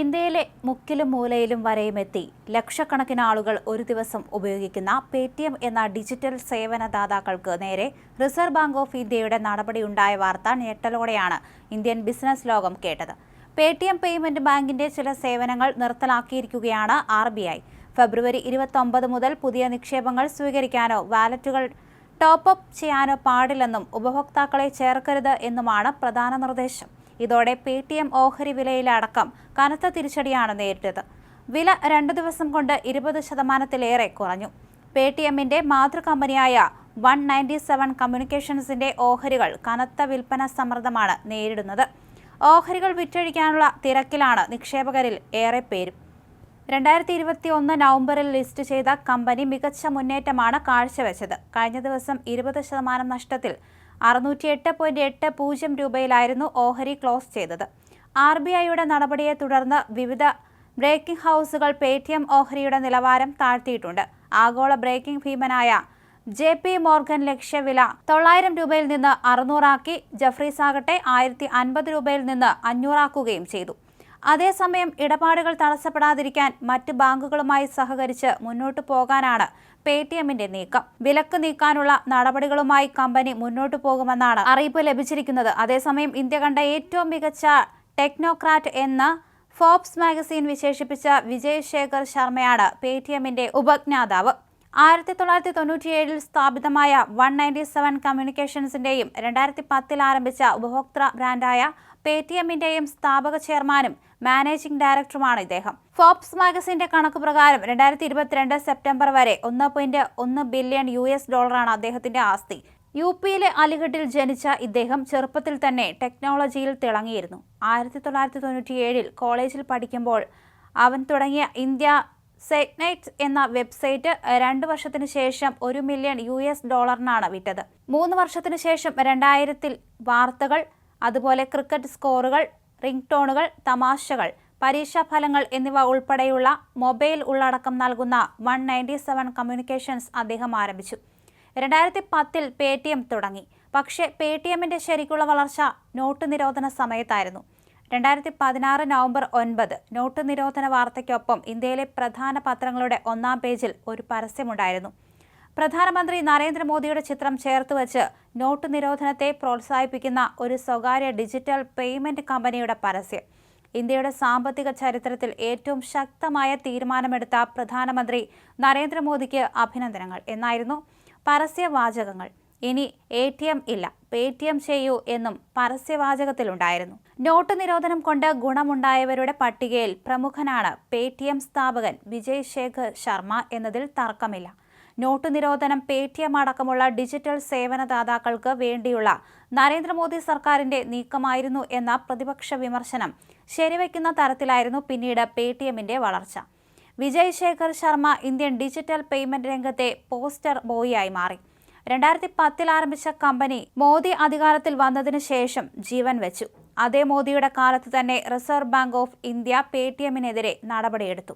ഇന്ത്യയിലെ മുക്കിലും മൂലയിലും വരെയും എത്തി. ലക്ഷക്കണക്കിന് ആളുകൾ ഒരു ദിവസം ഉപയോഗിക്കുന്ന പേടിഎം എന്ന ഡിജിറ്റൽ സേവനദാതാക്കൾക്ക് നേരെ റിസർവ് ബാങ്ക് ഓഫ് ഇന്ത്യയുടെ നടപടിയുണ്ടായ വാർത്ത ഞെട്ടലോടെയാണ് ഇന്ത്യൻ ബിസിനസ് ലോകം കേട്ടത്. പേടിഎം പേയ്മെന്റ് ബാങ്കിന്റെ ചില സേവനങ്ങൾ നിർത്തലാക്കിയിരിക്കുകയാണ് ആർ ബി ഐ. ഫെബ്രുവരി ഇരുപത്തൊമ്പത് മുതൽ പുതിയ നിക്ഷേപങ്ങൾ സ്വീകരിക്കാനോ വാലറ്റുകൾ ടോപ്പ് അപ്പ് ചെയ്യാനോ പാടില്ലെന്നും ഉപഭോക്താക്കളെ ചേർക്കരുത് എന്നുമാണ് പ്രധാന നിർദ്ദേശം. ഇതോടെ പേ ടി എം ഓഹരി വിലയിലടക്കം കനത്ത തിരിച്ചടിയാണ് നേരിട്ടത്. വില രണ്ടു ദിവസം കൊണ്ട് ഇരുപത് ശതമാനത്തിലേറെ കുറഞ്ഞു. പേ ടി എമ്മിന്റെ മാതൃകമ്പനിയായ വൺ നയന്റി സെവൻ കമ്മ്യൂണിക്കേഷൻസിന്റെ ഓഹരികൾ കനത്ത വിൽപ്പന സമ്മർദ്ദമാണ് നേരിടുന്നത്. ഓഹരികൾ വിറ്റഴിക്കാനുള്ള തിരക്കിലാണ് നിക്ഷേപകരിൽ ഏറെ പേരും. രണ്ടായിരത്തി ഇരുപത്തി ഒന്ന് നവംബറിൽ ലിസ്റ്റ് ചെയ്ത കമ്പനി മികച്ച മുന്നേറ്റമാണ് കാഴ്ചവെച്ചത്. കഴിഞ്ഞ ദിവസം ഇരുപത് ശതമാനം നഷ്ടത്തിൽ അറുന്നൂറ്റി എട്ട് പോയിന്റ് എട്ട് പൂജ്യം രൂപയിലായിരുന്നു ഓഹരി ക്ലോസ് ചെയ്തത്. ആർ ബി ഐയുടെ നടപടിയെ തുടർന്ന് വിവിധ ബ്രേക്കിംഗ് ഹൗസുകൾ പേ ടി എം ഓഹരിയുടെ നിലവാരം താഴ്ത്തിയിട്ടുണ്ട്. ആഗോള ബ്രേക്കിംഗ് ഭീമനായ ജെ പി മോർഗൻ ലക്ഷ്യവില തൊള്ളായിരം രൂപയിൽ നിന്ന് അറുന്നൂറാക്കി. ജഫ്രീസ് ആകട്ടെ ആയിരത്തി അൻപത് രൂപയിൽ നിന്ന് അഞ്ഞൂറാക്കുകയും ചെയ്തു. അതേസമയം ഇടപാടുകൾ തടസ്സപ്പെടാതിരിക്കാൻ മറ്റ് ബാങ്കുകളുമായി സഹകരിച്ച് മുന്നോട്ടു പോകാനാണ് പേ ടി എമ്മിന്റെ നീക്കം. വിലക്ക് നീക്കാനുള്ള നടപടികളുമായി കമ്പനി മുന്നോട്ടു പോകുമെന്നാണ് അറിയിപ്പ് ലഭിച്ചിരിക്കുന്നത്. അതേസമയം ഇന്ത്യ കണ്ട ഏറ്റവും മികച്ച ടെക്നോക്രാറ്റ് എന്ന ഫോബ്സ് മാഗസീൻ വിശേഷിപ്പിച്ച വിജയ് ശേഖർ ശർമ്മയാണ് പേ ടി എമ്മിന്റെ ഉപജ്ഞാതാവ്. ആയിരത്തി തൊള്ളായിരത്തി തൊണ്ണൂറ്റിയേഴിൽ സ്ഥാപിതമായ വൺ നയന്റി സെവൻ കമ്മ്യൂണിക്കേഷൻസിന്റെയും രണ്ടായിരത്തി പത്തിൽ ആരംഭിച്ച ഉപഭോക്തൃ ബ്രാൻഡായ പേ ടി എമ്മിന്റെയും സ്ഥാപക ചെയർമാനും മാനേജിംഗ് ഡയറക്ടറുമാണ് ഇദ്ദേഹം. ഫോബ്സ് മാഗസിന്റെ കണക്ക് പ്രകാരം രണ്ടായിരത്തി ഇരുപത്തിരണ്ട് സെപ്റ്റംബർ വരെ ഒന്ന് പോയിന്റ് ഒന്ന് ബില്യൺ യു എസ് ഡോളറാണ് അദ്ദേഹത്തിന്റെ ആസ്തി. യു പിയിലെ അലിഗഡിൽ ജനിച്ച ഇദ്ദേഹം ചെറുപ്പത്തിൽ തന്നെ ടെക്നോളജിയിൽ തിളങ്ങിയിരുന്നു. ആയിരത്തി തൊള്ളായിരത്തി തൊണ്ണൂറ്റിയേഴിൽ കോളേജിൽ പഠിക്കുമ്പോൾ അവൻ തുടങ്ങിയ ഇന്ത്യ സെഗ്നൈറ്റ് എന്ന വെബ്സൈറ്റ് രണ്ട് വർഷത്തിനു ശേഷം ഒരു മില്യൺ യു എസ് ഡോളറിനാണ് വിറ്റത്. മൂന്ന് വർഷത്തിനു ശേഷം രണ്ടായിരത്തിൽ വാർത്തകൾ അതുപോലെ ക്രിക്കറ്റ് സ്കോറുകൾ റിംഗ് ടോണുകൾ തമാശകൾ പരീക്ഷാഫലങ്ങൾ എന്നിവ ഉൾപ്പെടെയുള്ള മൊബൈൽ ഉള്ളടക്കം നൽകുന്ന വൺ നയന്റി സെവൻ കമ്മ്യൂണിക്കേഷൻസ് അദ്ദേഹം ആരംഭിച്ചു. രണ്ടായിരത്തി പത്തിൽ പേ ടി എം തുടങ്ങി. പക്ഷേ പേ ടി എമ്മിന്റെ ശരിക്കുള്ള വളർച്ച നോട്ട് നിരോധന സമയത്തായിരുന്നു. രണ്ടായിരത്തി പതിനാറ് നവംബർ ഒൻപത് നോട്ട് നിരോധന വാർത്തയ്ക്കൊപ്പം ഇന്ത്യയിലെ പ്രധാന പത്രങ്ങളുടെ ഒന്നാം പേജിൽ ഒരു പരസ്യമുണ്ടായിരുന്നു. പ്രധാനമന്ത്രി നരേന്ദ്രമോദിയുടെ ചിത്രം ചേർത്ത് വെച്ച് നോട്ട് നിരോധനത്തെ പ്രോത്സാഹിപ്പിക്കുന്ന ഒരു സ്വകാര്യ ഡിജിറ്റൽ പേയ്മെന്റ് കമ്പനിയുടെ പരസ്യം. ഇന്ത്യയുടെ സാമ്പത്തിക ചരിത്രത്തിൽ ഏറ്റവും ശക്തമായ തീരുമാനമെടുത്ത പ്രധാനമന്ത്രി നരേന്ദ്രമോദിക്ക് അഭിനന്ദനങ്ങൾ. എന്നായിരുന്നു പരസ്യവാചകങ്ങൾ. ഇനി എ ടി എം ഇല്ല. പേ ടി എം ചെയ്യൂ എന്നും പരസ്യവാചകത്തിലുണ്ടായിരുന്നു. നോട്ട് നിരോധനം കൊണ്ട് ഗുണമുണ്ടായവരുടെ പട്ടികയിൽ പ്രമുഖനാണ് പേ ടി എം സ്ഥാപകൻ വിജയ് ശേഖർ ശർമ്മ എന്നതിൽ തർക്കമില്ല. നോട്ട് നിരോധനം പേ ടി എം അടക്കമുള്ള ഡിജിറ്റൽ സേവനദാതാക്കൾക്ക് വേണ്ടിയുള്ള നരേന്ദ്രമോദി സർക്കാരിന്റെ നീക്കമായിരുന്നു എന്ന പ്രതിപക്ഷ വിമർശനം ശരിവയ്ക്കുന്ന തരത്തിലായിരുന്നു പിന്നീട് പേ ടി എമ്മിന്റെ വളർച്ച. Vijay Shekhar Sharma Indian digital payment രംഗത്തെ പോസ്റ്റർ ബോയിയായി മാറി. രണ്ടായിരത്തി പത്തിൽ ആരംഭിച്ച കമ്പനി മോദി അധികാരത്തിൽ വന്നതിനു ശേഷം ജീവൻ വെച്ചു. അതേ മോദിയുടെ കാലത്ത് തന്നെ റിസർവ് ബാങ്ക് ഓഫ് ഇന്ത്യ പേ ടി എമ്മിനെതിരെ നടപടിയെടുത്തു.